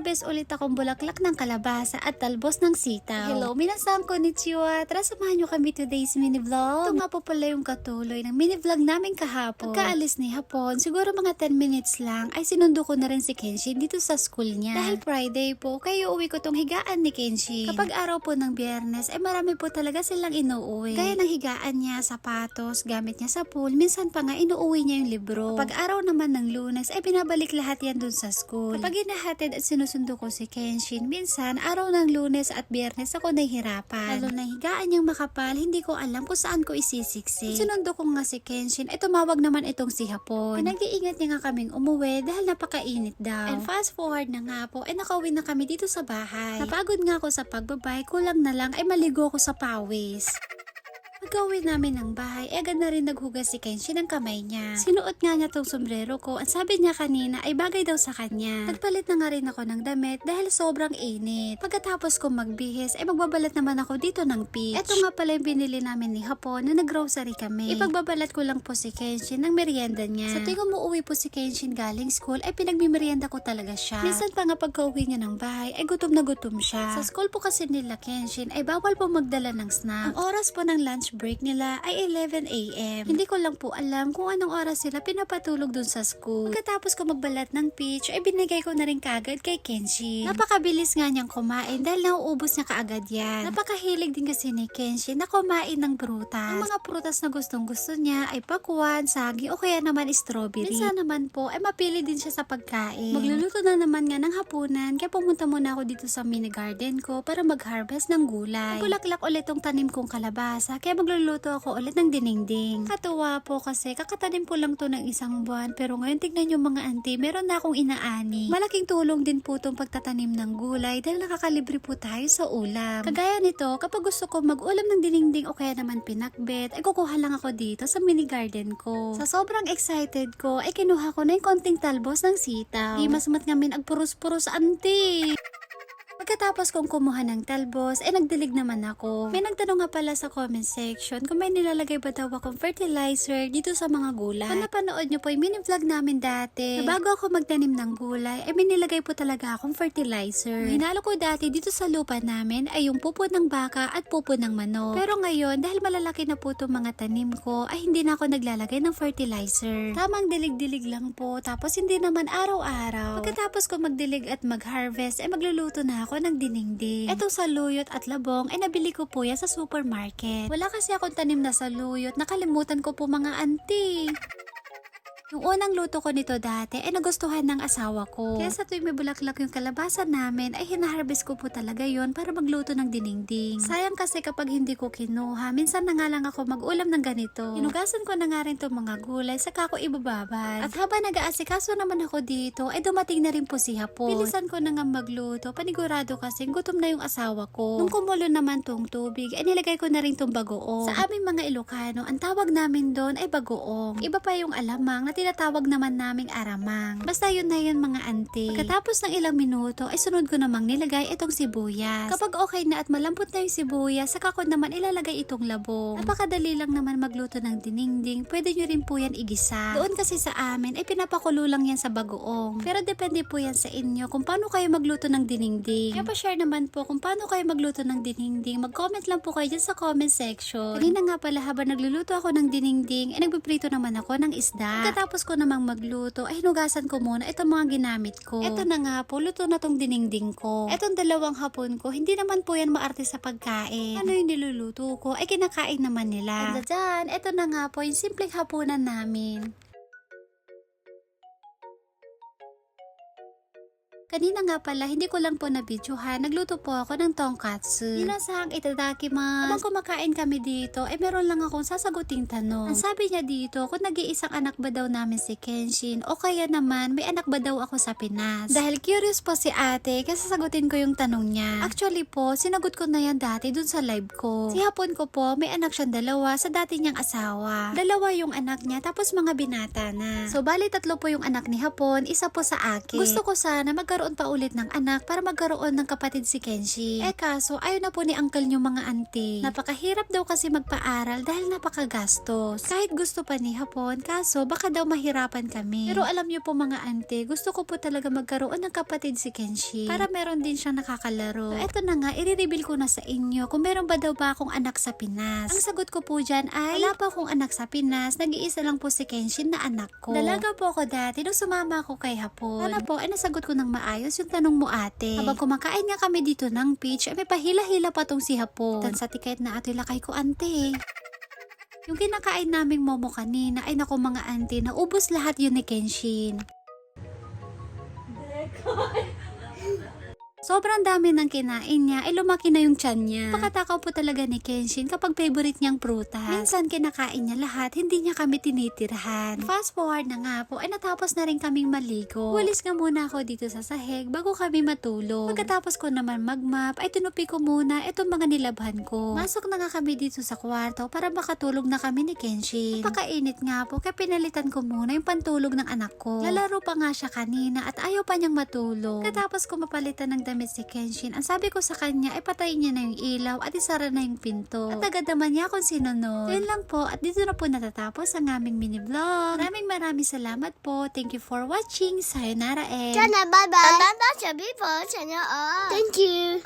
Nag-harvest ulit akong bulaklak ng kalabasa at talbos ng sitaw. Hello, minasang konnichiwa. Tara samahan nyo kami today's mini vlog. Ito nga po pala yung katuloy ng mini vlog namin kahapon. Pagkaalis ni hapon, siguro mga 10 minutes lang, ay sinundo ko na rin si Kenshin dito sa school niya. Dahil Friday po, kayo uwi ko tong higaan ni Kenshin. Kapag araw po ng biyernes, ay marami po talaga silang inuuwi. Gaya ng higaan niya, sapatos, gamit niya sa pool, minsan pa nga inuuwi niya yung libro. Kapag araw naman ng lunes, ay binabalik lahat yan dun sa school. Kapag inahatid at sinusundo ko si Kenshin, minsan araw ng lunes at biyernes ako nahihirapan. Lalo na higaan niyang makapal, hindi ko alam kung saan ko isisiksik. Sinundo ko nga si Kenshin, ay tumawag naman itong si Hapon. Nag-iingat niya nga kaming umuwi dahil napakainit daw. And fast forward na nga po, ay nakauwi na kami dito sa bahay. Napagod nga ako sa pagbabay, kulang na lang ay maligo ko sa pawis. Pagka-uwi namin ng bahay, eh agad na rin naghugas si Kenshin ng kamay niya. Sinuot nga niya tong sombrero ko at sabi niya kanina ay bagay daw sa kanya. Nagpalit na nga rin ako ng damit dahil sobrang init. Pagkatapos ko magbihis, ay magbabalat naman ako dito ng peach. Ito nga pala yung binili namin ni Hapon na nag-grocery kami. Ipagbabalat ko lang po si Kenshin ng merienda niya. Sa tuwing umuwi po si Kenshin galing school, ay pinagmimerienda ko talaga siya. Minsan pa nga pagka-uwi niya ng bahay, ay gutom na gutom siya. Sa school po kasi nila Kenshin, ay bawal po magdala ng snack. Ang oras po ng lunch break nila ay 11 a.m. Hindi ko lang po alam kung anong oras sila pinapatulog dun sa school. Pagkatapos ko magbalat ng peach, ay binigay ko na rin kagad kay Kenshin. Napakabilis nga niyang kumain dahil nauubos niya kaagad yan. Napakahilig din kasi ni Kenshin na kumain ng prutas. Ang mga prutas na gustong gusto niya ay pakwan, sagi o kaya naman strawberry. Minsan naman po ay mapili din siya sa pagkain. Magluluto na naman nga ng hapunan kaya pumunta muna ako dito sa mini garden ko para mag-harvest ng gulay. Bulaklak ulit tong tanim kong kalabasa kaya magluluto ako ulit ng dinengding. Katuwa po kasi kakatanim ko lang to ng isang buwan pero ngayon tignan nyo mga auntie, meron na akong inaani. Malaking tulong din po tong pagtatanim ng gulay dahil nakakalibre po tayo sa ulam. Kagaya nito, kapag gusto ko mag-ulam ng dinengding o kaya naman pinakbet, ay kukuha lang ako dito sa mini garden ko. Sa sobrang excited ko, ay kinuha ko na yung konting talbos ng sitaw. Di mas mat ngamin agpuros-puros auntie. Pagkatapos kong kumuha ng talbos, eh nagdilig naman ako. May nagtanong nga pala sa comment section kung may nilalagay ba daw akong fertilizer dito sa mga gulay. Kung napanood nyo po yung mini vlog namin dati, na bago ako magtanim ng gulay, eh may nilagay po talaga akong fertilizer. Hinalo ko dati dito sa lupa namin ay yung pupo ng baka at pupo ng manok. Pero ngayon, dahil malalaki na po itong mga tanim ko, ay hindi na ako naglalagay ng fertilizer. Tamang dilig-dilig lang po, tapos hindi naman araw-araw. Pagkatapos ko magdilig at mag-harvest, ay magluluto na ako ng dinengding. Etong saluyot at labong ay nabili ko po yan sa supermarket. Wala kasi akong tanim na saluyot, nakalimutan ko po mga auntie. Yung unang luto ko nito dati ay nagustuhan ng asawa ko. Kaya sa tuwing may bulaklak yung kalabasa namin ay hinaharvest ko po talaga yon para magluto ng dinengding. Sayang kasi kapag hindi ko kinuha, minsan na nga lang ako mag-ulam ng ganito. Hinugasan ko na nga rin itong mga gulay saka ko ibababad. At habang nag-aasikaso naman ako dito, ay dumating na rin po si Hapon. Bilisan ko na nga magluto, panigurado kasi gutom na yung asawa ko. Nung kumulo naman tong tubig, ay nilagay ko na rin tong bagoong. Sa aming mga Ilocano, ang tawag namin doon ay bagoong. Iba pa yung alamang na tinatawag naman naming aramang. Basta yun na yun mga auntie. Pagkatapos ng ilang minuto, ay sunod ko namang nilagay itong sibuyas. Kapag okay na at malambot na yung sibuyas, saka ko naman ilalagay itong labong. Napakadali lang naman magluto ng dinengding. Pwede nyo rin po yan igisa. Doon kasi sa amin, ay pinapakulo lang yan sa bagoong. Pero depende po yan sa inyo kung paano kayo magluto ng dinengding. Kaya pa-share naman po kung paano kayo magluto ng dinengding. Mag-comment lang po kayo dyan sa comment section. Kanina nga pala habang nagluluto ako ng dinengding, ay nagpiprito naman ako ng isda. Pagkatapos ko namang magluto, ay hinugasan ko muna itong mga ginamit ko. Ito na nga po, luto na tong dinengding ko. Etong dalawang hapon ko, hindi naman po yan maarte sa pagkain. Ano yung niluluto ko, ay kinakain naman nila. And dyan, ito na nga po yung simpleng hapunan namin. Kanina nga pala, hindi ko lang po nabidyohan. Nagluto po ako ng tonkatsu. Minasang itadakimasu. Habang kumakain kami dito, eh meron lang akong sasaguting tanong. Ang sabi niya dito, kung nag-iisang anak ba daw namin si Kenshin, o kaya naman, may anak ba daw ako sa Pinas? Dahil curious po si ate, kaya sasagutin ko yung tanong niya. Actually po, sinagot ko na yan dati dun sa live ko. Si hapon ko po, may anak siyang dalawa sa dati niyang asawa. Dalawa yung anak niya, tapos mga binata na. So, bali tatlo po yung anak ni hapon, isa po sa akin. Gusto ko sana magkaroon magkaroon pa ulit ng anak para magkaroon ng kapatid si Kenshi. Eh kaso, ayaw na po ni uncle yung mga auntie. Napakahirap daw kasi magpaaral dahil napakagastos. Kahit gusto pa ni Hapon, kaso baka daw mahirapan kami. Pero alam niyo po mga auntie, gusto ko po talaga magkaroon ng kapatid si Kenshi. Para meron din siyang nakakalaro. So, eto na nga, i-reveal ko na sa inyo kung meron ba daw ba akong anak sa Pinas. Ang sagot ko po dyan ay, wala pa akong anak sa Pinas, nag-iisa lang po si Kenshin na anak ko. Dalaga po ako dati nung sumama ako kay Hapon. Sana po, ay nasagot ko ng maayos yung tanong mo ate. Habang kumakain nga kami dito ng peach, ay may pahila-hila pa tong si Hapon. Dan sa tikait na ato lakay ko ante. Yung kinakain naming momo kanina ay nako mga ante, naubos lahat yun ni Kenshin. Sobrang dami ng kinain niya, ay lumaki na yung tiyan niya. Pakatakaw po talaga ni Kenshin kapag favorite niyang prutas. Minsan kinakain niya lahat, hindi niya kami tinitirhan. Fast forward na nga po, ay natapos na rin kaming maligo. Walis nga muna ako dito sa sahig bago kami matulog. Pagkatapos ko naman magmap, ay tinupi ko muna itong mga nilabhan ko. Masok na nga kami dito sa kwarto para makatulog na kami ni Kenshin. Napakainit nga po, kaya pinalitan ko muna yung pantulog ng anak ko. Lalaro pa nga siya kanina at ayaw pa niyang matulog. Katapos ko mapalitan ng damit si Kenshin, ang sabi ko sa kanya ay patayin niya na yung ilaw at isara na yung pinto. At agad naman niya kung sino nun. Yun lang po at dito na po natatapos ang aming mini vlog. Maraming maraming salamat po. Thank you for watching. Sayonara and... Sana bye bye. Bye bye, people. Sana all. Thank you.